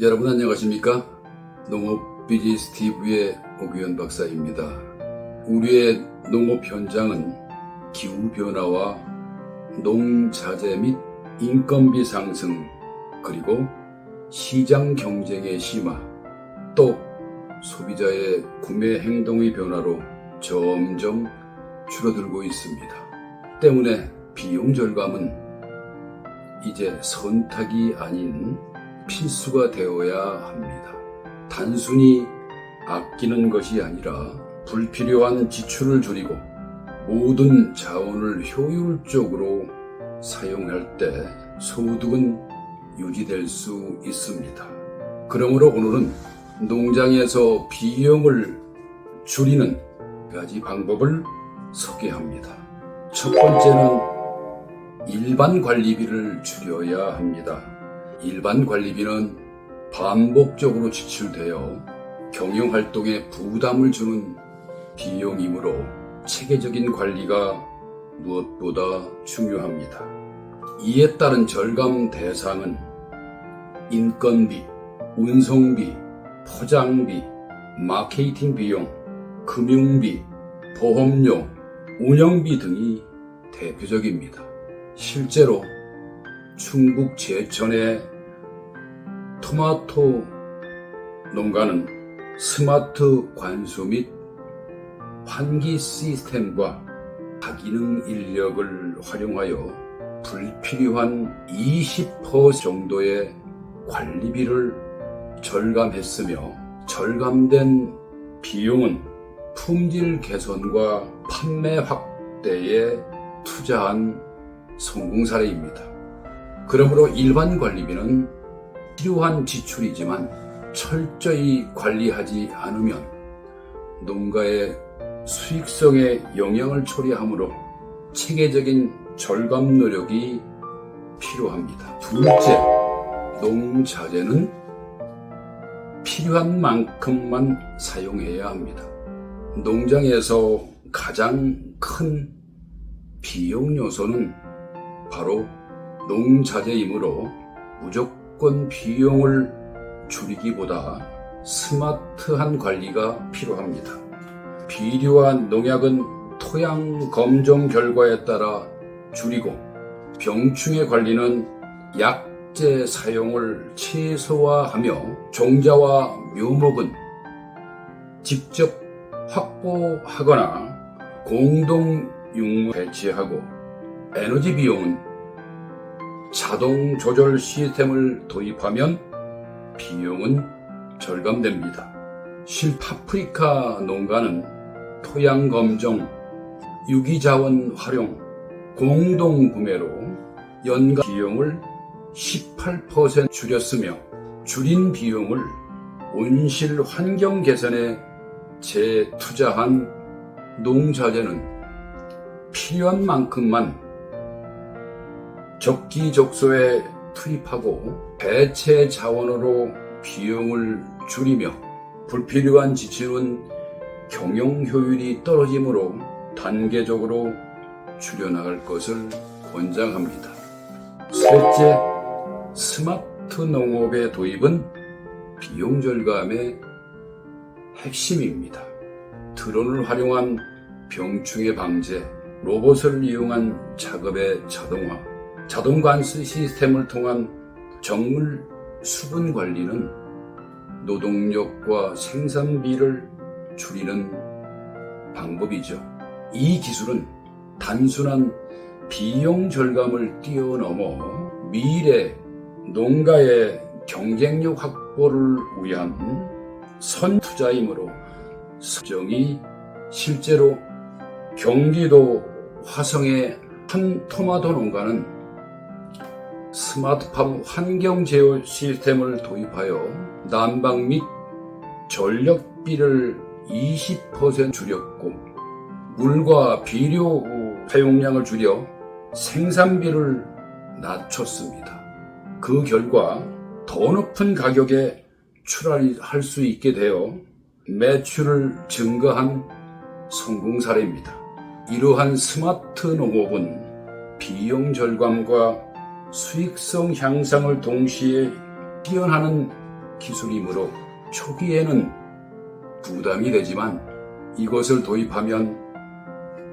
여러분 안녕하십니까? 농업 비지 스티브의 오규현 박사입니다. 우리의 농업 현장은 기후 변화와 농자재 및 인건비 상승 그리고 시장 경쟁의 심화 또 소비자의 구매 행동의 변화로 점점 줄어들고 있습니다. 때문에 비용 절감은 이제 선택이 아닌 필수가 되어야 합니다. 단순히 아끼는 것이 아니라 불필요한 지출을 줄이고 모든 자원을 효율적으로 사용할 때 소득은 유지될 수 있습니다. 그러므로 오늘은 농장에서 비용을 줄이는 몇 가지 방법을 소개합니다. 첫 번째는 일반 관리비를 줄여야 합니다. 일반 관리비는 반복적으로 지출되어 경영 활동에 부담을 주는 비용이므로 체계적인 관리가 무엇보다 중요합니다. 이에 따른 절감 대상은 인건비, 운송비, 포장비, 마케팅 비용, 금융비, 보험료, 운영비 등이 대표적입니다. 실제로 충북 제천의 토마토 농가는 스마트 관수 및 환기 시스템과 다기능 인력을 활용하여 불필요한 20% 정도의 관리비를 절감했으며 절감된 비용은 품질 개선과 판매 확대에 투자한 성공 사례입니다. 그러므로 일반 관리비는 필요한 지출이지만 철저히 관리하지 않으면 농가의 수익성에 영향을 초래하므로 체계적인 절감 노력이 필요합니다. 둘째, 농자재는 필요한 만큼만 사용해야 합니다. 농장에서 가장 큰 비용 요소는 바로 농자재이므로 무조건 비용을 줄이기보다 스마트한 관리가 필요합니다. 비료와 농약은 토양 검정 결과에 따라 줄이고 병충해 관리는 약제 사용을 최소화하며 종자와 묘목은 직접 확보하거나 공동 육모 배치하고 에너지 비용은 자동 조절 시스템을 도입하면 비용은 절감됩니다. 실파프리카 농가는 토양 검정, 유기자원 활용, 공동 구매로 연간 비용을 18% 줄였으며 줄인 비용을 온실 환경 개선에 재투자한 농자재는 필요한 만큼만 적기적소에 투입하고 대체 자원으로 비용을 줄이며 불필요한 지출은 경영 효율이 떨어지므로 단계적으로 줄여나갈 것을 권장합니다. 셋째, 스마트 농업의 도입은 비용 절감의 핵심입니다. 드론을 활용한 병충해 방제, 로봇을 이용한 작업의 자동화, 자동 관수 시스템을 통한 정물 수분 관리는 노동력과 생산비를 줄이는 방법이죠. 이 기술은 단순한 비용 절감을 뛰어넘어 미래 농가의 경쟁력 확보를 위한 선 투자이므로 설정이 실제로 경기도 화성의 한 토마토 농가는 스마트팜 환경 제어 시스템을 도입하여 난방 및 전력비를 20% 줄였고 물과 비료 사용량을 줄여 생산비를 낮췄습니다. 그 결과 더 높은 가격에 출하할 수 있게 되어 매출을 증가한 성공 사례입니다. 이러한 스마트 농업은 비용 절감과 수익성 향상을 동시에 실현하는 기술이므로 초기에는 부담이 되지만 이것을 도입하면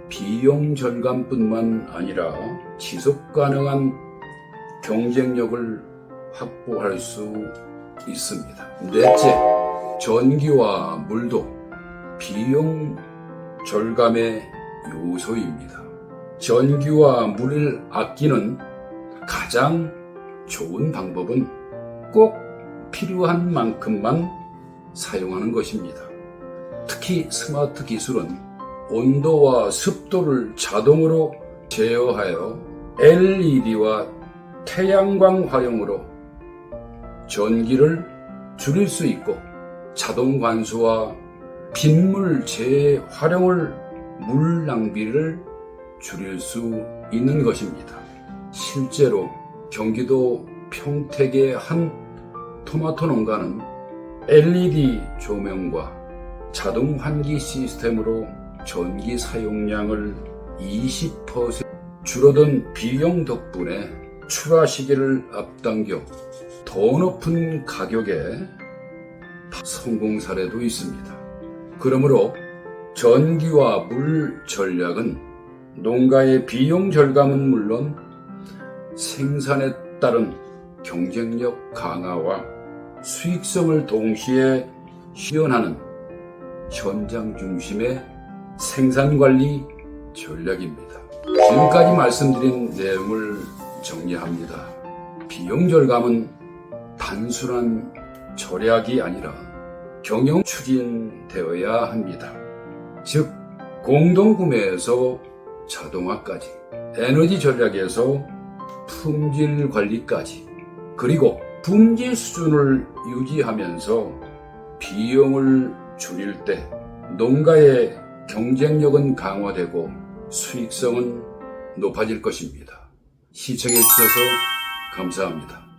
비용 절감뿐만 아니라 지속 가능한 경쟁력을 확보할 수 있습니다. 넷째, 전기와 물도 비용 절감의 요소입니다. 전기와 물을 아끼는 가장 좋은 방법은 꼭 필요한 만큼만 사용하는 것입니다. 특히 스마트 기술은 온도와 습도를 자동으로 제어하여 LED와 태양광 활용으로 전기를 줄일 수 있고 자동 관수와 빗물 재활용을 물 낭비를 줄일 수 있는 것입니다. 실제로 경기도 평택의 한 토마토 농가는 LED 조명과 자동 환기 시스템으로 전기 사용량을 20% 줄어든 비용 덕분에 출하 시기를 앞당겨 더 높은 가격에 성공 사례도 있습니다. 그러므로 전기와 물 전략은 농가의 비용 절감은 물론 생산에 따른 경쟁력 강화와 수익성을 동시에 실현하는 현장 중심의 생산 관리 전략입니다. 지금까지 말씀드린 내용을 정리합니다. 비용 절감은 단순한 절약이 아니라 경영 추진되어야 합니다. 즉, 공동구매에서 자동화까지, 에너지 전략에서 품질 관리까지, 그리고 품질 수준을 유지하면서 비용을 줄일 때 농가의 경쟁력은 강화되고 수익성은 높아질 것입니다. 시청해 주셔서 감사합니다.